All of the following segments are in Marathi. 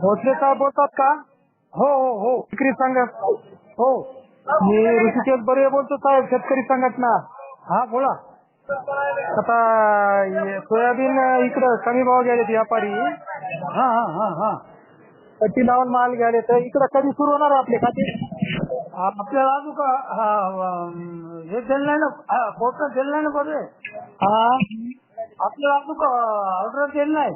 भोसले साहेब बोलतात का? हो हो हो. शेतकरी संघट हो. मी ऋषिकेश बरे बोलतो साहेब शेतकरी संघटना. हा बोला. आता सोयाबीन इकडं कमी भाव गेलेत व्यापारी. हा हा हा हा. कटी लावून माल गेले तर इकडं कधी सुरू होणार आपले खाते? आपल्याला अजून का हा, अं, हे दिलं नाही ना पोर्टल दिलं नाही ना बरे? हा. आपल्याला अजून का ऑर्डर दिलं नाही?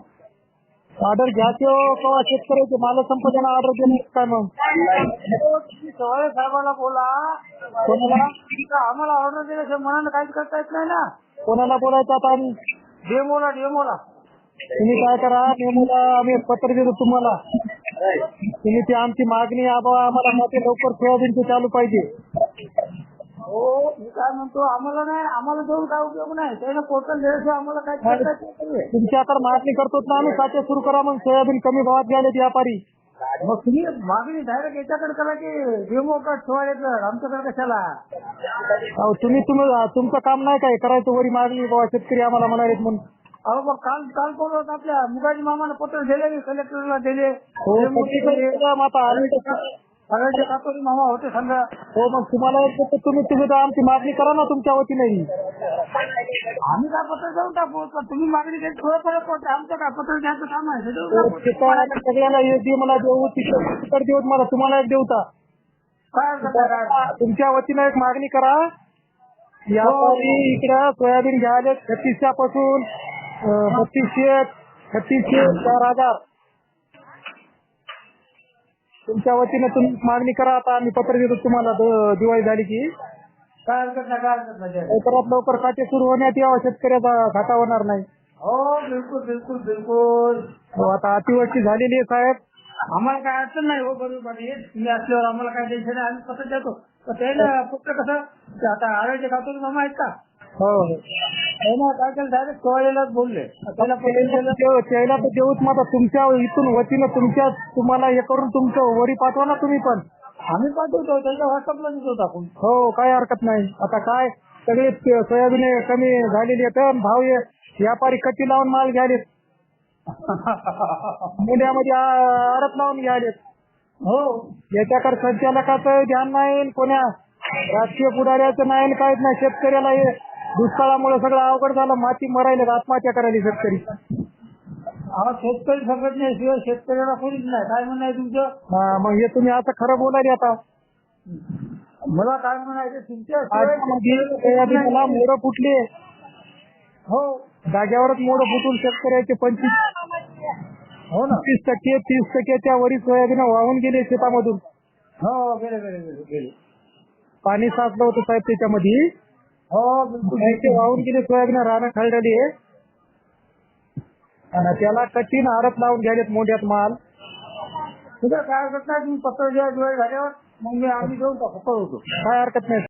ऑर्डर घ्यायचे केव्हा शेतकऱ्याचे माल संपदाना ऑर्डर देणे काय मग? सवाळे साहेबाला बोला. कोणाला? आम्हाला ऑर्डर दिल्याशिवाय मनानं काहीच करता येत नाही ना. कोणाला बोलायचं आता आम्ही? डेमोला डेमोला. तुम्ही काय करा नेमूला आम्ही पत्र देतो तुम्हाला. तुम्ही ती आमची मागणी आबा आम्हाला माते लवकर सोयाबीनचे चालू पाहिजे. हो मी काय म्हणतो आम्हाला नाही आम्हाला देऊन काय उपयोग नाही. त्यानं पोर्टल दिल्याशिवाय आम्हाला काय नाही तुमच्याकडे मागणी करतो ना आम्ही. साचे सुरू करा मग सोयाबीन कमी भावात गेले व्यापारी. मग तुम्ही मागणी डायरेक्ट याच्याकडे करा की डेमो का ठेवायचं आमच्याकडे कशाला? अहो, तुम्ही तुम्ही तुमचं काम नाही काय करायचं वरी मागणी बाबा शेतकरी आम्हाला म्हणालेत म्हणून. अहो मग काल काल कोण होतं आपल्या? मुगाजी मामाने पत्र दिले कलेक्टरला दिले. हो डेमो दिले. सगळीकडे आता आम्ही तर- सगळ्यांचे कातोरी मामा होते समजा हो मग तुम्हाला तुम्ही तुम्ही तर आमची मागणी करा ना तुमच्या वतीने. आम्ही काय पत्र देऊन टाकू? पण तुम्ही मागणी केली थोडं फरक पडतं आमचं काय पत्र द्यायचं काम आहे? ते सगळ्याला एक दे मला देऊ तिकडे तिकडे देऊ मला तुम्हाला एक देऊता तुमच्या वतीनं एक मागणी करा. यापारी इकडं सोयाबीन घ्यायला छत्तीसच्या पासून बत्तीसशे छत्तीसशे चार हजार. तुमच्या वतीनं तुम्ही मागणी करा आता आम्ही पत्र देतो तुम्हाला द- दिवाळी झाली की. काय हरकत नाही काय हरकत नाही लवकरात लवकर खाते सुरू होण्यात यावं शेतकऱ्याचा घाटा होणार नाही. हो बिलकुल बिलकुल बिलकुल. हो, आता अतिवृष्टी झालेली आहे साहेब. आम्हाला काय अडचण नाही हो बरोबर आहे. तुम्ही असल्यावर आम्हाला काय टेन्शन आहे आम्ही पत्र देतो. पण त्याला फक्त कसं ते आता आरोग्य खातो मामा आहेत का? हो. त्यानं काय केलं? डायरेक्ट सोळालाच बोलले. त्याला. देऊ- त्याला तर देऊच मग आता तुमच्या इथून वतीनं तुमच्या तुम्हाला हे करून तुमचं वरी पाठवा ना तुम्ही पण. आम्ही पाठवतो त्याच्या व्हॉट्सअपला देतो टाकून. हो काय हरकत नाही. आता काय? सगळे सोयाबीन हे कमी झालेली आहेत भाव हे व्यापारी कट्टी लावून माल घ्यायलेत मुंड्यामध्ये आ- आडत लावून घ्यायलेत हो. याच्याकडे संचालकाचं ध्यान नाही कोण्या राजकीय पुढाऱ्याचं नाही काहीच नाही. शेतकऱ्याला हे दुष्काळामुळे सगळं अवघड झालं. माती मरायले आत्महत्या करायली शेतकरी. अहो शेतकरी संघटनेशिवाय शेतकऱ्याला कोणीच नाही. काय म्हणणं आहे तुमचं? हा, मग हे तुम्ही असं खरं बोलायले आता. मला काय म्हणायचं? तुमच्या सोयाबीनला मोडं फुटले. हो. जाग्यावरच मोडं फुटून शेतकऱ्याचे पंचवीस हो ना. तीस टक्के तीस टक्क्याच्या वरी सोयाबीन वाहून गेले शेतामधून. हो गेले गेले गेले गेले. पाणी साचलं होतं साहेब त्याच्यामध्ये. हो बिलकुल ते वाहून गेले सोयाबीन रानं खळलेली आहे. आणि त्याला कठीण आडत लावून घ्यायलेत मोठ्यात माल. तुझं काय हरकत नाही तुम्ही पत्र दिवाळी झाल्यावर मग मी आम्ही टाकू. कळवतो. काय हरकत नाही.